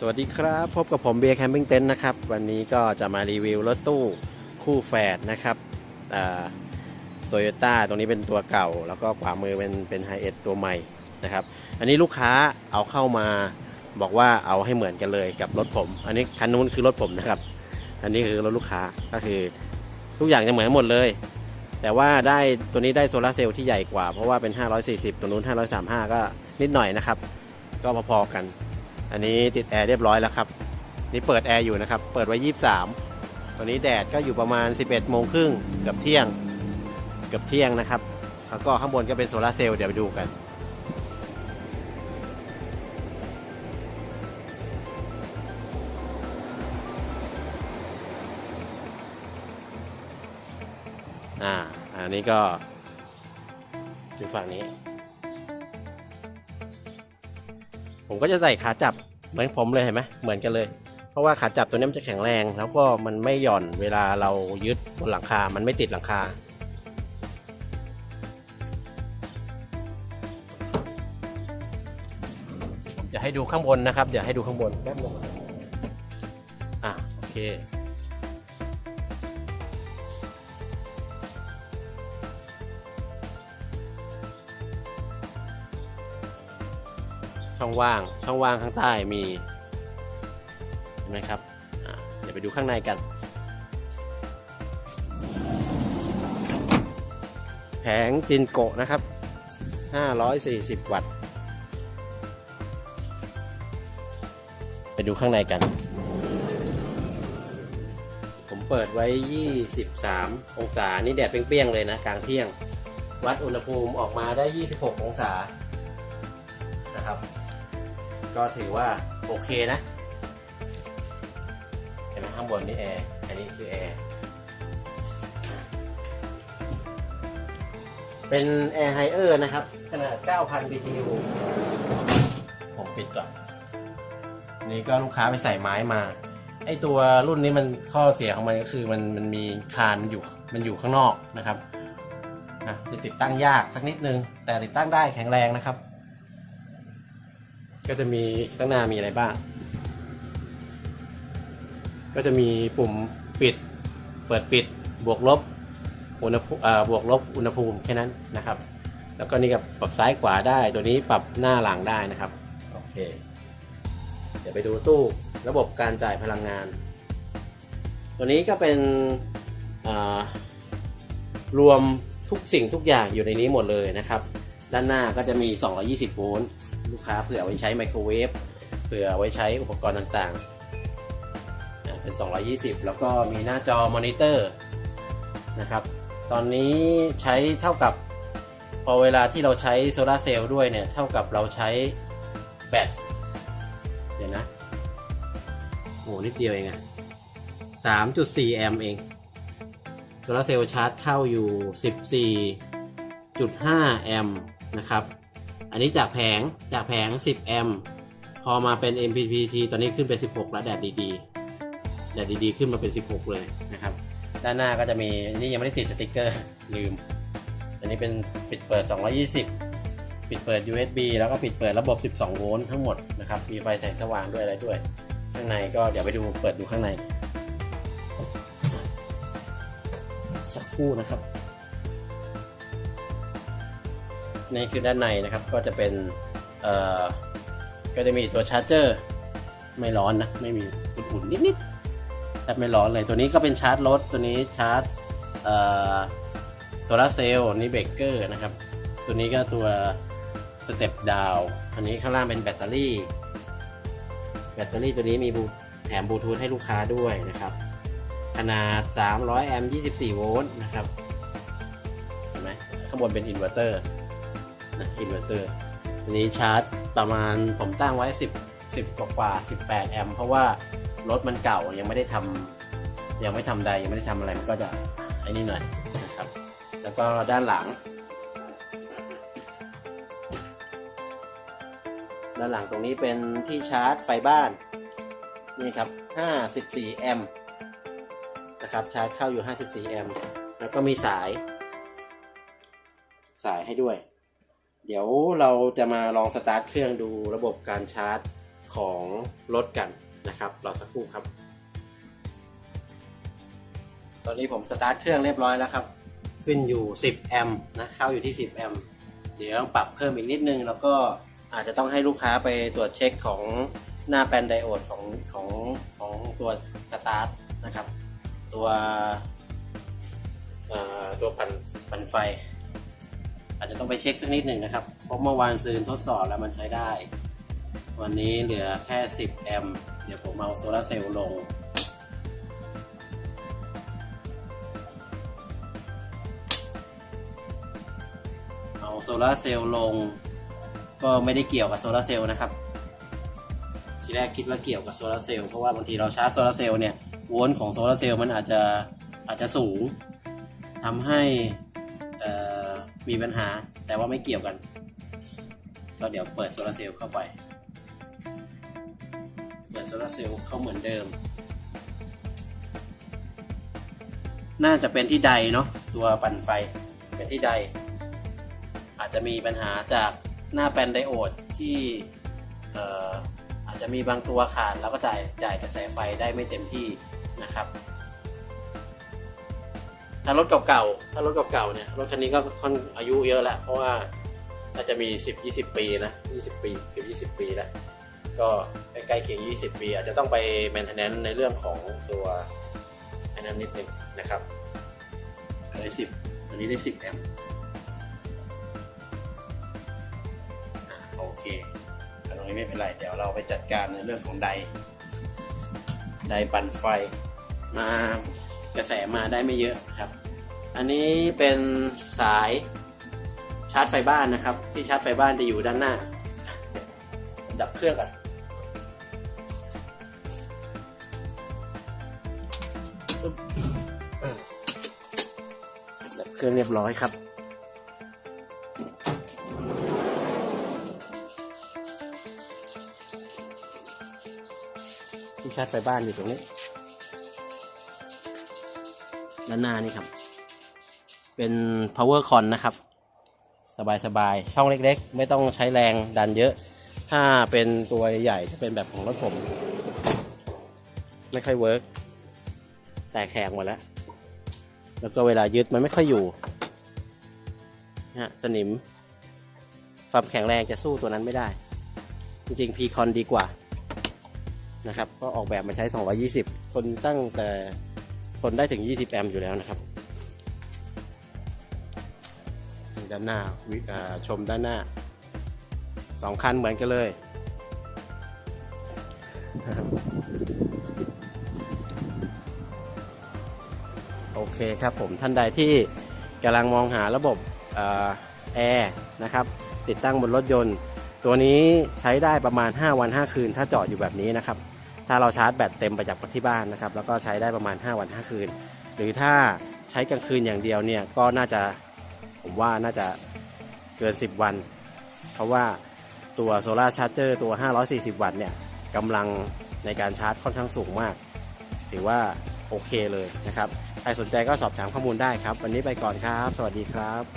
สวัสดีครับ พบกับผมเบียร์แคมปิ้งเต็นท์นะครับ วันนี้ก็จะมารีวิวรถตู้คู่แฝดนะครับโตโยต้าตรงนี้เป็นตัวเก่า แล้วก็ขวามือเป็นเป็นไฮเอตัวใหม่นะครับ อันนี้ลูกค้าเอาเข้ามาบอกว่าเอาให้เหมือนกันเลยกับรถผม อันนี้คันนู้นคือรถผมนะครับ อันนี้คือรถลูกค้าก็คือทุกอย่างจะเหมือนหมดเลย แต่ว่าได้ตัวนี้ได้โซลาร์เซลล์ที่ใหญ่กว่าเพราะว่าเป็น 540 ตัวนู้น 535 ก็นิดหน่อยนะครับ ก็พอๆกัน อันนี้ติดแอร์เรียบร้อยแล้วครับนี่เปิดแอร์อยู่นะครับ เปิดไว้ 23 ตอนนี้แดดก็อยู่ประมาณ 11โมงครึ่งเกือบเที่ยง เกือบเที่ยงนะครับ แล้วก็ข้างบนก็เป็นโซลาเซลล์เดี๋ยวไปดูกันอ่า อันนี้ก็อยู่ฝั่งนี้ ผมก็จะใส่ขาจับเหมือนผมเลยเห็นไหมเหมือนกันเลย เพราะว่าขาจับตัวนี้มันจะแข็งแรง แล้วก็มันไม่หย่อนเวลาเรายึดบนหลังคา มันไม่ติดหลังคา จะให้ดูข้างบนนะครับ เดี๋ยวให้ดูข้างบนแป๊บนึงอะโอเค ช่องว่างช่องว่างข้างใต้มีเห็นไหมครับเดี๋ยวไปดูข้างในกัน แผงจินโกะนะครับ 540 วัตต์ ไปดูข้างในกัน ผมเปิดไว้ 23 องศา นี่แดดเปรี้ยงๆเลยนะ กลางเที่ยง วัดอุณหภูมิออกมาได้ 26 องศานะครับ ก็ถือว่าโอเคนะเห็นไหมข้างบนนี่แอร์อันนี้คือแอร์เป็นแอร์ไฮเออร์นะครับ ขนาด 9,000 BTU ผมปิดก่อน นี่ก็ลูกค้าไปใส่ไม้มา ไอตัวรุ่นนี้มันข้อเสียของมันก็คือมันมันมีคานมันอยู่มันอยู่ข้างนอกนะครับนะจะติดตั้งยากสักนิดนึง แต่ติดตั้งได้แข็งแรงนะครับ ก็จะมีข้างหน้ามีอะไรบ้าง ก็จะมีปุ่มปิด เปิดปิด บวกลบ อุณหภูมิบวกลบอุณหภูมิแค่นั้นนะครับ แล้วก็นี่กับปรับซ้ายขวาได้ ตัวนี้ปรับหน้าหลังได้นะครับ โอเค เดี๋ยวไปดูตู้ระบบการจ่ายพลังงาน ตัวนี้ก็เป็นรวมทุกสิ่งทุกอย่างอยู่ในนี้หมดเลยนะครับ ด้านหน้าก็จะมี 220 โวลต์ ลูกค้าเผื่อไว้ใช้ไมโครเวฟ เผื่อไว้ใช้อุปกรณ์ต่างๆ เป็น 220 แล้วก็มีหน้าจอมอนิเตอร์นะครับ ตอนนี้ใช้เท่ากับพอเวลาที่เราใช้โซลาเซลล์ด้วยเนี่ย เท่ากับเราใช้แบต เดี๋ยวนะ โอ้นิดเดียวเองอะ3.4 แอมป์เอง โซลาเซลล์ชาร์จเข้าอยู่ 14.5 แอมป์ นะครับ อันนี้จากแผงจากแผง 10 แอมป์พอมาเป็น MPPT ตอนนี้ขึ้นไป16 แล้วแดดดีๆ แดดดีๆ ขึ้นมาเป็น 16 เลยนะครับ ด้านหน้าก็จะมีอันนี่ยังไม่ได้ติดสติกเกอร์ลืม อันนี้เป็นปิดเปิด 220 ปิดเปิด USB แล้วก็ปิดเปิดระบบ 12 โวลต์ทั้งหมดนะครับ มีไฟแสงสว่างด้วยอะไรด้วย ข้างในก็เดี๋ยวไปดูเปิดดูข้างใน สักครู่นะครับ นี่คือด้านในนะครับก็จะเป็นเอ่อก็จะมีตัวชาร์จเจอร์ไม่ร้อนนะไม่มีอุ่นๆนิดๆแต่ไม่ร้อนเลยตัวนี้ก็เป็นชาร์จรถตัวนี้ชาร์จเอ่อโซลาเซลล์นี่เบรกเกอร์นะครับ ตัวนี้ก็ตัวสเต็ปดาวอันนี้ข้างล่างเป็นแบตเตอรี่ แบตเตอรี่ตัวนี้มีบูแถมบลูทูธให้ลูกค้าด้วยนะครับ ขนาด 300 แอมป์ 24 โวลต์นะครับ เห็นไหมข้างบนเป็นอินเวอร์เตอร์ นะอินเวอร์เตอร์อันนี้ชาร์จประมาณผมตั้งไว้ 10 10กว่ากว่า 18 แอมป์เพราะว่ารถมันเก่ายังไม่ได้ทำยังไม่ทำใดยังไม่ได้ทำอะไรมันก็จะไอ้นี่หน่อยนะครับ แล้วก็ด้านหลัง ด้านหลังตรงนี้เป็นที่ชาร์จไฟบ้าน นี่ครับ 54 แอมป์นะครับชาร์จเข้าอยู่ 54 แอมป์แล้วก็มีสาย สายให้ด้วย เดี๋ยวเราจะมาลองสตาร์ทเครื่องดูระบบการชาร์จของรถกันนะครับรอสักครู่ครับ ตอนนี้ผมสตาร์ทเครื่องเรียบร้อยแล้วครับ ขึ้นอยู่ 10 แอมป์นะเข้าอยู่ที่ 10 แอมป์เดี๋ยวต้องปรับเพิ่มอีกนิดนึง แล้วก็อาจจะต้องให้ลูกค้าไปตรวจเช็คของหน้าแปนไดโอดของของของตัวสตาร์ทนะครับ ตัวตัวปั่นปั่นไฟ อาจจะต้องไปเช็คสักนิดหนึ่งนะครับ เพราะเมื่อวานซืนทดสอบแล้วมันใช้ได้ วันนี้เหลือแค่ 10 แอมป์เดี๋ยวผมเอาโซลาร์เซลล์ลง เอาโซลาร์เซลล์ลง ก็ไม่ได้เกี่ยวกับโซลาร์เซลล์นะครับ ทีแรกคิดว่าเกี่ยวกับโซลาร์เซลล์เพราะว่าบางทีเราชาร์จโซลาร์เซลล์เนี่ยโวลต์ของโซลาร์เซลล์มันอาจจะอาจจะสูงทำให้ มีปัญหาแต่ว่าไม่เกี่ยวกัน ก็เดี๋ยวเปิดโซลาร์เซลล์เข้าไป เปิดโซลาร์เซลล์เข้าเหมือนเดิม น่าจะเป็นที่ใดเนาะตัวปั่นไฟเป็นที่ใด อาจจะมีปัญหาจากหน้าแปลนไดโอดที่เอ่ออาจจะมีบางตัวขาดแล้วก็จ่ายจ่ายกระแสไฟได้ไม่เต็มที่นะครับ ถ้ารถเก่าๆ ถ้ารถเก่าๆ เนี่ย รถคันนี้ก็ค่อนอายุเยอะแล้ว เพราะว่าน่าจจะมี 10 20 ปีนะ 20 ปีเกือบ20 ปีแล้ว ก็ใกล้ๆเคียง 20 ปี อาจจะต้องไป maintenance ในเรื่องของตัวอันนั้นนิดนึงนะครับอะไร10อันนี้ได้ 10แอมป์โอเคตรงนี้ไม่เป็นไร เดี๋ยวเราไปจัดการในเรื่องของได ไดปั่นไฟมา กระแสมาได้ไม่เยอะครับ อันนี้เป็นสายชาร์จไฟบ้านนะครับ ที่ชาร์จไฟบ้านจะอยู่ด้านหน้า ดับเครื่องก่อนดับเครื่องเรียบร้อยครับที่ชาร์จไฟบ้านอยู่ตรงนี้ ด้านหน้านี่ครับ เป็น power con นะครับ สบายๆ ช่องเล็กๆ ไม่ต้องใช้แรงดันเยอะ ถ้าเป็นตัวใหญ่จะเป็นแบบของรถผม ไม่ค่อยเวิร์กแต่แข็งหมดแล้ว แล้วก็เวลายึดมันไม่ค่อยอยู่นะฮะสนิมความแข็งแรงจะสู้ตัวนั้นไม่ได้ จริงๆ p c o n ดีกว่านะครับ ก็ออกแบบมาใช้ 220ทนตั้งแต่ ทนได้ถึง 20 แอมป์อยู่แล้วนะครับ ด้านหน้าวิอ่าชมด้านหน้าสองคันเหมือนกันเลยโอเคครับผมท่านใดที่กำลังมองหาระบบแอร์นะครับ ติดตั้งบนรถยนต์ ตัวนี้ใช้ได้ประมาณ 5 วัน 5 คืน ถ้าจอดอยู่แบบนี้นะครับ ถ้าเราชาร์จแบตเต็มไปจากที่บ้านนะครับแล้วก็ใช้ได้ประมาณ 5 วัน 5 คืน หรือถ้าใช้กลางคืนอย่างเดียวเนี่ยก็น่าจะผมว่าน่าจะเกิน 10 วัน เพราะว่าตัวโซลาร์ชาร์เจอร์ตัว 540 วัตต์เนี่ยกำลังในการชาร์จค่อนข้างสูงมาก ถือว่าโอเคเลยนะครับ ใครสนใจก็สอบถามข้อมูลได้ครับ วันนี้ไปก่อนครับ สวัสดีครับ